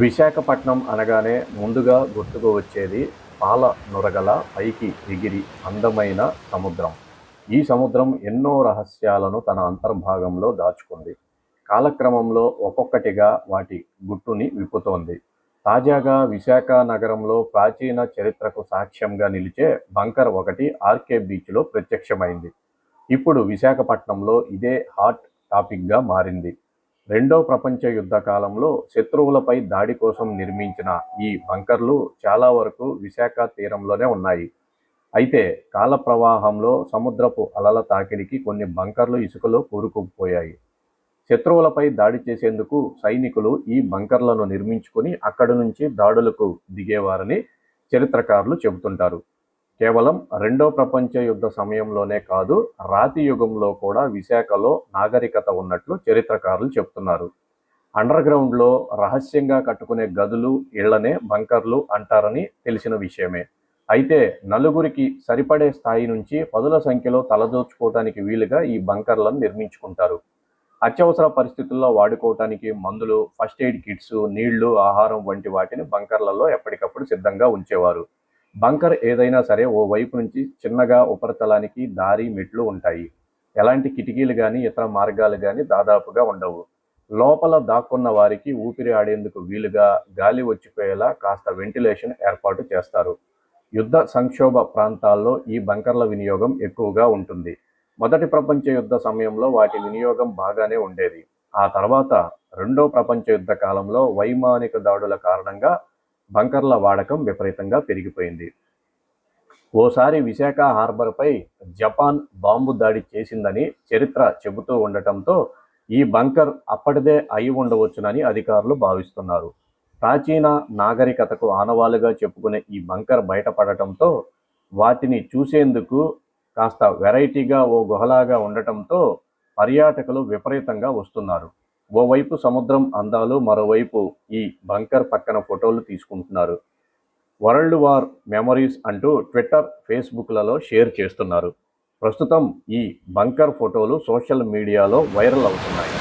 విశాఖపట్నం అనగానే ముందుగా గుర్తుకు వచ్చేది పాల నురగల పైకి ఎగిరి అందమైన సముద్రం. ఈ సముద్రం ఎన్నో రహస్యాలను తన అంతర్భాగంలో దాచుకుంది. కాలక్రమంలో ఒక్కొక్కటిగా వాటి గుట్టుని విప్పుతోంది. తాజాగా విశాఖ నగరంలో ప్రాచీన చరిత్రకు సాక్ష్యంగా నిలిచే బంకర్ ఒకటి ఆర్కే బీచ్లో ప్రత్యక్షమైంది. ఇప్పుడు విశాఖపట్నంలో ఇదే హాట్ టాపిక్గా మారింది. రెండో ప్రపంచ యుద్ధ కాలంలో శత్రువులపై దాడి కోసం నిర్మించిన ఈ బంకర్లు చాలా వరకు విశాఖ తీరంలోనే ఉన్నాయి. అయితే కాల ప్రవాహంలో సముద్రపు అలల తాకిడికి కొన్ని బంకర్లు ఇసుకలో కూరుకుపోయాయి. శత్రువులపై దాడి చేసేందుకు సైనికులు ఈ బంకర్లను నిర్మించుకుని అక్కడి నుంచి దాడులకు దిగేవారని చరిత్రకారులు చెబుతుంటారు. కేవలం రెండో ప్రపంచ యుద్ధ సమయంలోనే కాదు రాతి యుగంలో కూడా విశాఖలో నాగరికత ఉన్నట్లు చరిత్రకారులు చెప్తున్నారు. అండర్ గ్రౌండ్లో రహస్యంగా కట్టుకునే గదులు ఇళ్ళనే బంకర్లు అంటారని తెలిసిన విషయమే. అయితే నలుగురికి సరిపడే స్థాయి నుంచి పదుల సంఖ్యలో తలదోచుకోవటానికి వీలుగా ఈ బంకర్లను నిర్మించుకుంటారు. అత్యవసర పరిస్థితుల్లో వాడుకోవటానికి మందులు ఫస్ట్ ఎయిడ్ కిట్స్ నీళ్ళు ఆహారం వంటి వాటిని బంకర్లలో ఎప్పటికప్పుడు సిద్ధంగా ఉంచేవారు. బంకర్ ఏదైనా సరే ఓ వైపు నుంచి చిన్నగా ఉపరితలానికి దారి మెట్లు ఉంటాయి. ఎలాంటి కిటికీలు కానీ ఇతర మార్గాలు కానీ దాదాపుగా ఉండవు. లోపల దాక్కున్న వారికి ఊపిరి ఆడేందుకు వీలుగా గాలి వచ్చిపోయేలా కాస్త వెంటిలేషన్ ఏర్పాటు చేస్తారు. యుద్ధ సంక్షోభ ప్రాంతాల్లో ఈ బంకర్ల వినియోగం ఎక్కువగా ఉంటుంది. మొదటి ప్రపంచ యుద్ధ సమయంలో వాటి వినియోగం బాగానే ఉండేది. ఆ తర్వాత రెండో ప్రపంచ యుద్ధ కాలంలో వైమానిక దాడుల కారణంగా బంకర్ల వాడకం విపరీతంగా పెరిగిపోయింది. ఓసారి విశాఖ హార్బర్పై జపాన్ బాంబు దాడి చేసిందని చరిత్ర చెబుతూ ఉండటంతో ఈ బంకర్ అప్పటిదే అయి ఉండవచ్చునని అధికారులు భావిస్తున్నారు. ప్రాచీన నాగరికతకు ఆనవాలుగా చెప్పుకునే ఈ బంకర్ బయటపడటంతో వాటిని చూసేందుకు కాస్త వెరైటీగా ఓ గుహలాగా ఉండటంతో పర్యాటకులు విపరీతంగా వస్తున్నారు. ఓవైపు సముద్రం అందాలు మరోవైపు ఈ బంకర్ పక్కన ఫోటోలు తీసుకుంటున్నారు. వరల్డ్ వార్ మెమరీస్ అంటూ ట్విట్టర్ ఫేస్బుక్లలో షేర్ చేస్తున్నారు. ప్రస్తుతం ఈ బంకర్ ఫోటోలు సోషల్ మీడియాలో వైరల్ అవుతున్నాయి.